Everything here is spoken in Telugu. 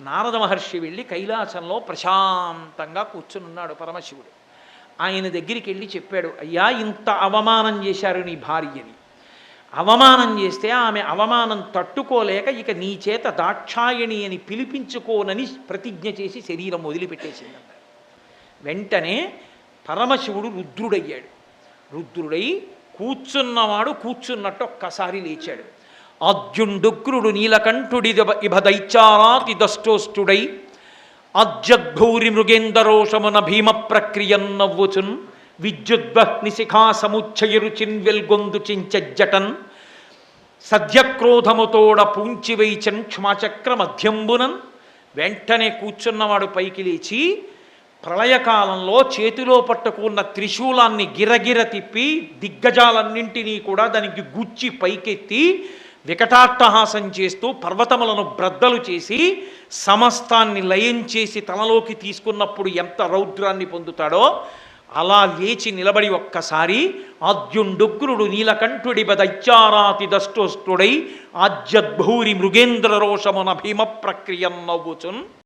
నారద మహర్షి వెళ్ళి కైలాసంలో ప్రశాంతంగా కూర్చునున్నాడు పరమశివుడు. ఆయన దగ్గరికి వెళ్ళి చెప్పాడు అయ్యా ఇంత అవమానం చేశారు నీ భార్యని. అవమానం చేస్తే ఆమె అవమానం తట్టుకోలేక ఇక నీ చేత దాక్షాయణి అని పిలిపించుకోనని ప్రతిజ్ఞ చేసి శరీరం వదిలిపెట్టేసింది. వెంటనే పరమశివుడు రుద్రుడయ్యాడు. రుద్రుడై కూర్చున్నవాడు కూర్చున్నట్టు ఒక్కసారి లేచాడు. అర్జుండుగ్రుడు నీలకంఠుడి ఇభ దైత్యారాతి దష్టోష్టుడై అజ్జద్భౌరి మృగేందరోషమున భీమ ప్రక్రియన్ నవ్వుచున్ విద్యుద్వహ్ని శిఖా సముచ్చయరుచిన్ వెల్గొందు చించజ్జటన్ సద్యక్రోధముతోడ పూంచివైచన్ క్షమాచక్ర మధ్యంబునన్ వెంటనే కూర్చున్నవాడు పైకి లేచి ప్రళయకాలంలో చేతిలో పట్టుకున్న త్రిశూలాన్ని గిరగిర తిప్పి దిగ్గజాలన్నింటినీ కూడా దానికి గుచ్చి పైకెత్తి వికటాట్టహాసం చేస్తూ పర్వతములను బ్రద్దలు చేసి సమస్తాన్ని లయం చేసి తనలోకి తీసుకున్నప్పుడు ఎంత రౌద్రాన్ని పొందుతాడో అలా లేచి నిలబడి ఒక్కసారి ఆద్యుండుగ్రుడు నీలకంఠుడి బదైత్యారాతి దష్టోష్టుడై ఆద్యద్భూరి మృగేంద్ర రోషమున భీమ ప్రక్రియ నవ్వుచున్.